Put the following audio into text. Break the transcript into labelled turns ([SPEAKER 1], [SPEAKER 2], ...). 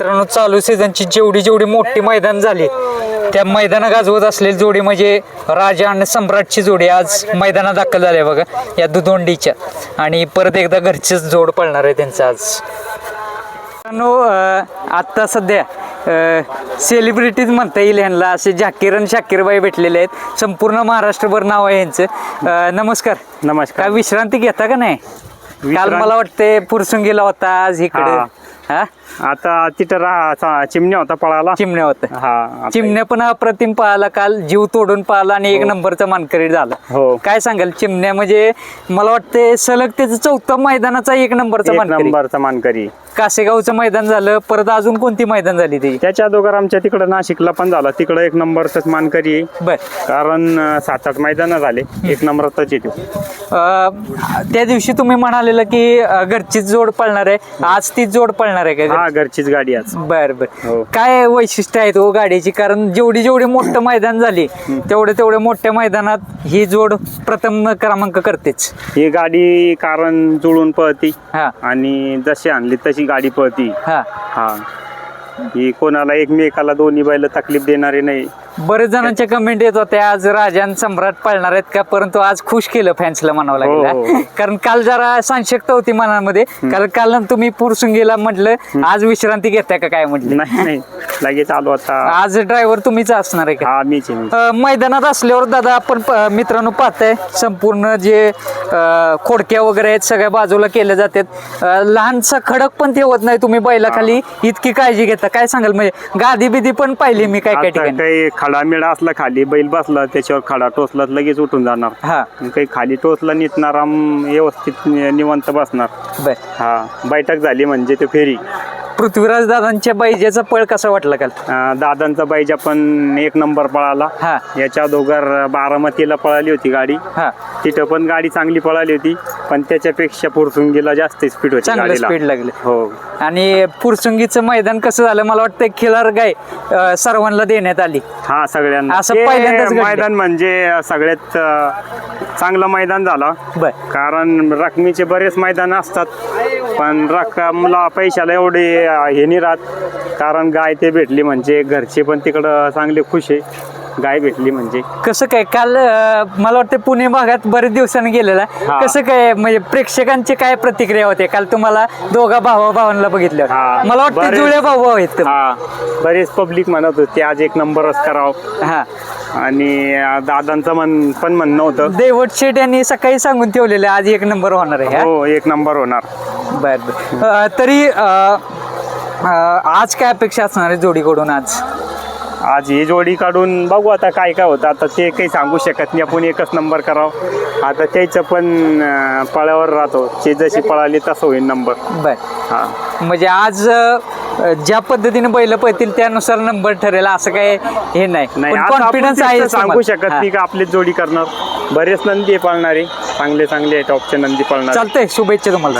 [SPEAKER 1] मित्रांनो चालू सीझनची जेवढी जेवढी मोठी मैदान झाली त्या मैदाना गाजवत असलेली जोडी म्हणजे राजा आणि सम्राटची जोडी आज मैदानात दाखल झाली आहे बघा या दुधोंडीच्या. आणि परत एकदा घरचीच जोड पळणार आहे त्यांचं आज. मित्रांनो आत्ता सध्या सेलिब्रिटीज म्हणता येईल ह्यांना असे जाकीर आणि शाकीरबाई भेटलेले आहेत. संपूर्ण महाराष्ट्रभर नाव आहे यांचं नमस्कार.
[SPEAKER 2] नमस्कार.
[SPEAKER 1] विश्रांती घेता का नाही? काल मला वाटते पुरसून गेला होता आज इकडे.
[SPEAKER 2] हा.
[SPEAKER 1] हा
[SPEAKER 2] आता तिथं राहा चिमण्या होता पळाला.
[SPEAKER 1] चिमण्या होत
[SPEAKER 2] हा
[SPEAKER 1] चिमण्या पण अप्रतिम पाहिला काल जीव तोडून पाहिला आणि एक नंबरचा मानकरी झाला.
[SPEAKER 2] हो.
[SPEAKER 1] काय सांगाल चिमण्या म्हणजे मला वाटते सलग त्याचं चौथं मैदानाचा एक नंबरचा
[SPEAKER 2] एक
[SPEAKER 1] मानकरी.
[SPEAKER 2] नंबरचा मानकरी.
[SPEAKER 1] कासेगावचं मैदान झालं परत अजून कोणती मैदान झाली ती?
[SPEAKER 2] त्याच्या अगोदर आमच्या तिकडं नाशिकला पण झाला. तिकडं एक नंबरचाच मानकरी. आहे
[SPEAKER 1] बर.
[SPEAKER 2] कारण अं, सात आठ मैदान झाले. एक येतो
[SPEAKER 1] अं, त्या दिवशी तुम्ही म्हणालेलं की अं, घरचीच जोड पळणार आहे. आज तीच जोड पळणार आहे का?
[SPEAKER 2] हा घरचीच गाडी आज.
[SPEAKER 1] बर बर.
[SPEAKER 2] हो.
[SPEAKER 1] काय वैशिष्ट्य आहे तो गाडीची? कारण जेवढी जेवढी मोठं मैदान झाली तेवढे तेवढे मोठ्या मैदानात ही जोड प्रथम क्रमांक करतेच.
[SPEAKER 2] ही गाडी कारण जुळून पळती
[SPEAKER 1] हा.
[SPEAKER 2] आणि जशी आणली तशी गाडी पळती.
[SPEAKER 1] हा.
[SPEAKER 2] हा. ही कोणाला एकमेकाला दोन्ही बैल तकलीफ देणारी नाही.
[SPEAKER 1] बरेच जणांच्या कमेंट येत होत्या आज राजान सम्राट पळणार आहेत का? परंतु आज खुश केलं फॅन्सला म्हणावं
[SPEAKER 2] हो,
[SPEAKER 1] लागलं.
[SPEAKER 2] हो.
[SPEAKER 1] हा. कारण काल जरा संशक्ता होती मनामध्ये. कारण काल तुम्ही पुरसून गेला म्हटलं आज विश्रांती घेताय का काय म्हटलं?
[SPEAKER 2] नाही नाही. लगेच आलो आता.
[SPEAKER 1] आज ड्रायव्हर तुम्हीच असणार आहे का?
[SPEAKER 2] हा मीच आहे, मीच.
[SPEAKER 1] अ, मैदानात असल्यावर दादा आपण प- मित्रांनो पाहताय संपूर्ण जे अ, खोडक्या वगैरे आहेत सगळ्या बाजूला केल्या जातात. अ, लहानसा खडक पण ठेवत नाही तुम्ही बैलाखाली. इतकी काळजी घेता. काय सांगाल म्हणजे गादी बिदी पण पाहिली मी काय काय
[SPEAKER 2] आता
[SPEAKER 1] ठिकाणी?
[SPEAKER 2] काही खडा मिळा असला खाली बैल बसला त्याच्यावर खडा टोचला तर लगेच उठून जाणार.
[SPEAKER 1] हा.
[SPEAKER 2] काही खाली टोचला निटणार आम व्यवस्थित नि- निवांत बसणार.
[SPEAKER 1] बर.
[SPEAKER 2] हा बैठक झाली म्हणजे ते फेरी.
[SPEAKER 1] पृथ्वीराज दादांच्या बैजेचा पळ कसा वाटला काल?
[SPEAKER 2] अं, दादांचा बैजा पण एक नंबर पळाला.
[SPEAKER 1] हा.
[SPEAKER 2] याच्या दोघर बारामतीला पळाली होती गाडी.
[SPEAKER 1] हा.
[SPEAKER 2] तिथं पण गाडी चांगली पळाली होती पण त्याच्यापेक्षा पुरसुंगीला जास्त स्पीड होती
[SPEAKER 1] चांगलं
[SPEAKER 2] गाडीला.
[SPEAKER 1] स्पीड लागले.
[SPEAKER 2] हो.
[SPEAKER 1] आणि पुरसुंगीचं मैदान कसं झालं? मला वाटतं खिलार गाय अ, सर्वांना देण्यात आली.
[SPEAKER 2] हा सगळ्यांना.
[SPEAKER 1] असं
[SPEAKER 2] ते
[SPEAKER 1] पहिल्यांदाच.
[SPEAKER 2] मैदान म्हणजे सगळ्यात अं, चांगलं मैदान झालं.
[SPEAKER 1] बर.
[SPEAKER 2] कारण रकमेचे बरेच मैदान असतात पण रकमला पैशाला एवढे हे नाही राहत. कारण गाय ते भेटली म्हणजे घरचे पण तिकडं चांगले खुश आहे. गाय भेटली म्हणजे.
[SPEAKER 1] कसं काय? काल अं, मला वाटतं पुणे भागात बरेच दिवसांनी गेलेला.
[SPEAKER 2] हा.
[SPEAKER 1] कसं काय म्हणजे प्रेक्षकांचे काय प्रतिक्रिया होते? काल तुम्हाला दोघा भावा भावांना बघितलं.
[SPEAKER 2] हा.
[SPEAKER 1] मला वाटतं
[SPEAKER 2] बरेच-
[SPEAKER 1] जुळे भाऊ भाऊ आहेत तुम्ही.
[SPEAKER 2] हा. बरेच पब्लिक म्हणत होते आज एक नंबरच करावं.
[SPEAKER 1] हा.
[SPEAKER 2] आणि अं, दादांचं मन पण म्हणणं होतं.
[SPEAKER 1] देवट शेठ यांनी सकाळी सांगून ठेवलेलं आहे, आज एक नंबर होणार आहे हा?
[SPEAKER 2] हो एक नंबर होणार.
[SPEAKER 1] बर बर. अं, तरी अं, आज काय अपेक्षा असणार आहे जोडीकडून आज?
[SPEAKER 2] आज ही जोडी काढून बघू आता काय काय होतं. आता ते काही सांगू शकत नाही. आपण एकच नंबर करावं. आता त्याचं पण अं, पळावर राहतो. ते जशी पळाली तसं होईल नंबर
[SPEAKER 1] बर.
[SPEAKER 2] हा.
[SPEAKER 1] म्हणजे आज अं, ज्या पद्धतीने बैल पळतील त्यानुसार नंबर ठरेल असं काय हे नाही.
[SPEAKER 2] नाही
[SPEAKER 1] पण
[SPEAKER 2] आता आपण
[SPEAKER 1] कॉन्फिडन्स आहे
[SPEAKER 2] तिथं सांगू
[SPEAKER 1] तुम्हाला.
[SPEAKER 2] शकत
[SPEAKER 1] हा.
[SPEAKER 2] नाही का आपलीच जोडी करणार. बरेच नंदी आहे पळणारे. चांगले चांगले टॉपचे नंदी पळणार.
[SPEAKER 1] चालतंय. शुभेच्छा तुम्हाला.